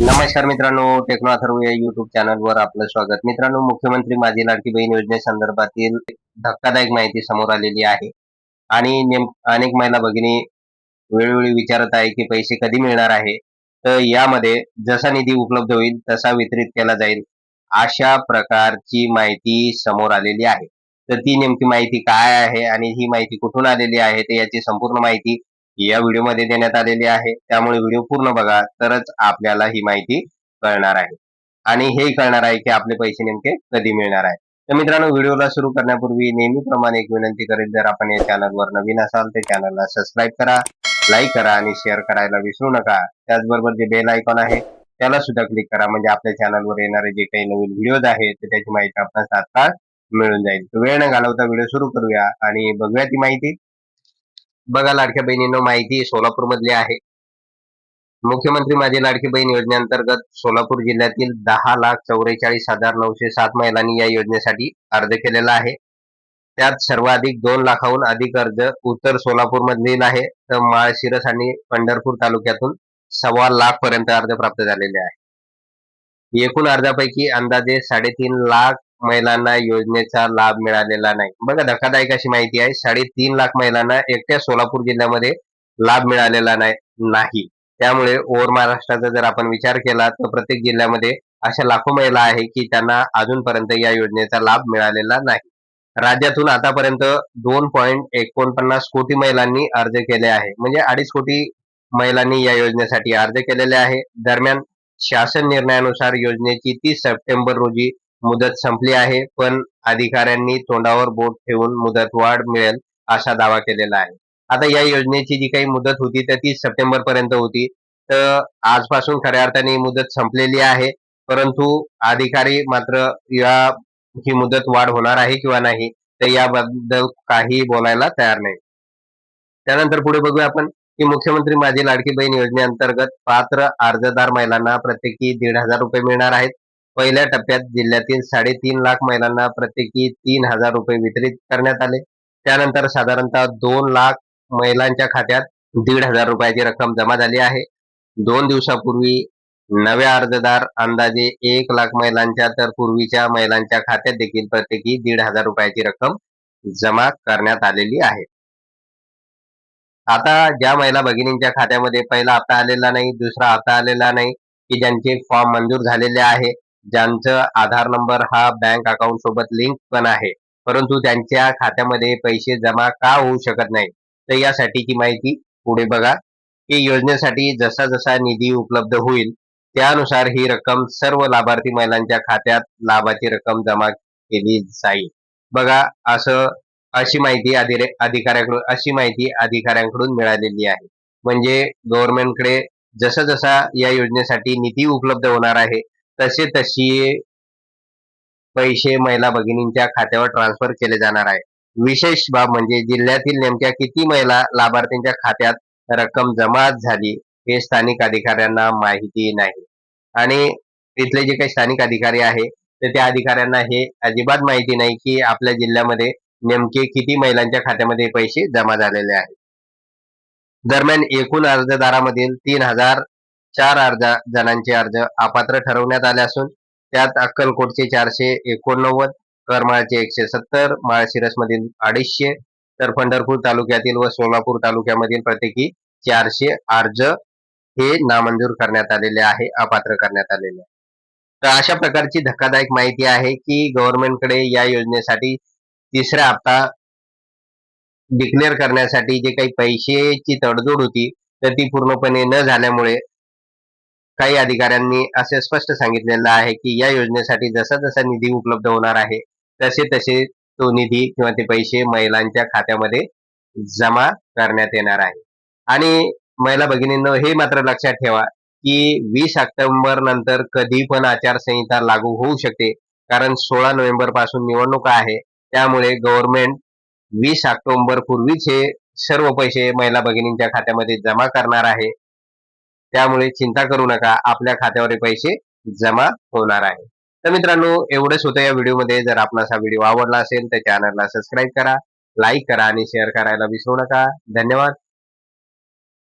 नमस्कार मित्रांनो टेक्नो अथर्व या युट्यूब चॅनलवर आपलं स्वागत. मित्रांनो मुख्यमंत्री माझी लाडकी बहीण योजनेसंदर्भातील धक्कादायक माहिती समोर आलेली आहे. आणि नेम अनेक महिला भगिनी वेळोवेळी विचारत आहे की पैसे कधी मिळणार आहे? तर यामध्ये जसा निधी उपलब्ध होईल तसा वितरित केला जाईल अशा प्रकारची माहिती समोर आलेली आहे. तर ती नेमकी माहिती काय आहे आणि ही माहिती कुठून आलेली आहे तर याची संपूर्ण माहिती या व्हिडिओमध्ये देण्यात आलेली आहे. त्यामुळे व्हिडिओ पूर्ण बघा तरच आपल्याला ही माहिती कळणार आहे. आणि हे कळणार आहे की आपले पैसे नेमके कधी मिळणार आहे. तर मित्रांनो व्हिडिओला सुरू करण्यापूर्वी नेहमीप्रमाणे एक विनंती करेल जर आपण या चॅनलवर नवीन असाल तर चॅनलला सबस्क्राईब करा लाईक करा आणि शेअर करायला विसरू नका. त्याचबरोबर जे बेल आयकॉन आहे त्याला सुद्धा क्लिक करा. म्हणजे आपल्या चॅनलवर येणारे जे काही नवीन व्हिडिओज आहेत तर त्याची माहिती आपल्याला तात्काळ मिळून जाईल. वेळ न घालवता व्हिडिओ सुरू करूया आणि बघूया ती माहिती. बघा लाडक्या बहिणींना माहिती सोलापूर मधली आहे. मुख्यमंत्री माझी लाडकी बहीण योजनेअंतर्गत सोलापूर जिल्ह्यातील दहा लाख चौवेचाळीस हजार नऊशे सात महिलांनी या योजनेसाठी अर्ज केलेला आहे. त्यात सर्वाधिक दोन लाखाहून अधिक अर्ज उत्तर सोलापूर मधील आहे. तर माळशिरस आणि पंढरपूर तालुक्यातून सव्वा लाख पर्यंत अर्ज प्राप्त झालेले आहे. एकूण अर्जापैकी अंदाजे साडेतीन लाख महिलांना योजनेचा लाभ मिळालेला नाही. बघा धक्कादायक अशी माहिती आहे साडेतीन लाख महिलांना एकट्या सोलापूर जिल्ह्यामध्ये लाभ मिळालेला नाही त्यामुळे ओव्हर महाराष्ट्राचा जर आपण विचार केला तर प्रत्येक जिल्ह्यामध्ये अशा लाखो महिला आहे की त्यांना अजूनपर्यंत या योजनेचा लाभ मिळालेला नाही. राज्यातून आतापर्यंत दोन पॉईंट एकोणपन्नास कोटी महिलांनी अर्ज केले आहे. म्हणजे अडीच कोटी महिलांनी या योजनेसाठी अर्ज केलेले आहे. दरम्यान शासन निर्णयानुसार योजनेची तीस सप्टेंबर रोजी मुदत संपली आहे पण अधिकाऱ्यांनी तोंडावर बोट ठेवून मुदतवाढ मिळेल असा दावा केलेला आहे. आता या योजनेची जी काही मुदत होती तर ती सप्टेंबर पर्यंत होती. तर आजपासून खऱ्या अर्थाने मुदत संपलेली आहे परंतु अधिकारी मात्र या ही मुदत वाढ होणार आहे किंवा नाही तर याबद्दल काही बोलायला तयार नाही. त्यानंतर पुढे बघूया आपण की मुख्यमंत्री माझी लाडकी बहीण योजनेअंतर्गत पात्र अर्जदार महिलांना प्रत्येकी दीड हजार रुपये मिळणार आहेत. पहिल्या टप्प्यात जिल्ह्यातील साडेतीन लाख महिलांना प्रत्येकी तीन हजार रुपये वितरित करण्यात आले. त्यानंतर साधारणतः दोन लाख महिलांच्या खात्यात दीड हजार रुपयाची रक्कम जमा झाली आहे. दोन दिवसापूर्वी नव्या अर्जदार अंदाजे एक लाख महिलांच्या तर पूर्वीच्या महिलांच्या खात्यात देखील प्रत्येकी दीड हजार रुपयाची रक्कम जमा करण्यात आलेली आहे. आता ज्या महिला भगिनींच्या खात्यामध्ये पहिला हप्ता आलेला नाही दुसरा हप्ता आलेला नाही की ज्यांचे फॉर्म मंजूर झालेले आहे ज्यांचं आधार नंबर हा बँक अकाउंट सोबत लिंक पण आहे. परंतु त्यांच्या खात्यामध्ये पैसे जमा का होऊ शकत नाही तर यासाठीची माहिती पुढे बघा. की योजनेसाठी जसा जसा निधी उपलब्ध होईल त्यानुसार ही रक्कम सर्व लाभार्थी महिलांच्या खात्यात लाभाची रक्कम जमा केली जाईल. बघा असं अशी माहिती अधिकाऱ्याकडून अशी माहिती अधिकाऱ्यांकडून मिळालेली आहे. म्हणजे गव्हर्नमेंटकडे जसा जसा या योजनेसाठी निधी उपलब्ध होणार आहे तसे तशी पैसे महिला भगिनींच्या खात्यावर ट्रान्सफर केले जाणार आहे. विशेष बाब म्हणजे जिल्ह्यातील नेमक्या किती महिला लाभार्थींच्या खात्यात रक्कम जमा झाली हे स्थानिक अधिकाऱ्यांना माहिती नाही. आणि तिथले जे काही स्थानिक अधिकारी आहे तर त्या अधिकाऱ्यांना हे अजिबात माहिती नाही की आपल्या जिल्ह्यामध्ये नेमके किती महिलांच्या खात्यामध्ये पैसे जमा झालेले आहेत. दरम्यान एकूण अर्जदारामधील तीन हजार चार अर्ज जणांचे अर्ज अपात्र ठरवण्यात आले असून त्यात अक्कलकोटचे चारशे एकोणनव्वद करमाळचे एकशे सत्तर माळशिरस मधील अडीचशे तर पंढरपूर तालुक्यातील व सोलापूर तालुक्यामधील प्रत्येकी चारशे अर्ज हे नामंजूर करण्यात आलेले आहे अपात्र करण्यात आलेले तर अशा प्रकारची धक्कादायक माहिती आहे की गव्हर्नमेंटकडे या योजनेसाठी तिसरा हप्ता डिक्लेअर करण्यासाठी जे काही पैशाची तडजोड होती तर ती पूर्णपणे न झाल्यामुळे काही अधिकाऱ्यांनी असे स्पष्ट सांगितलेलं आहे की या योजनेसाठी जसा जसा निधी उपलब्ध होणार आहे तसे तसे तो निधी किंवा ते पैसे महिलांच्या खात्यामध्ये जमा करण्यात येणार आहे. आणि महिला भगिनींनो हे मात्र लक्षात ठेवा की वीस ऑक्टोबर नंतर कधी पण आचारसंहिता लागू होऊ शकते. कारण सोळा नोव्हेंबरपासून निवडणुका आहे. त्यामुळे गव्हर्नमेंट वीस ऑक्टोबर पूर्वीच हे सर्व पैसे महिला भगिनींच्या खात्यामध्ये जमा करणार आहे. त्यामुळे चिंता करू नका आपल्या खात्यावर पैसे जमा होणार आहे. तर मित्रांनो एवढंच होतं या व्हिडिओमध्ये. जर आपणास हा व्हिडिओ आवडला असेल तर चॅनलला सबस्क्राईब करा लाईक करा आणि शेअर करायला विसरू नका. धन्यवाद.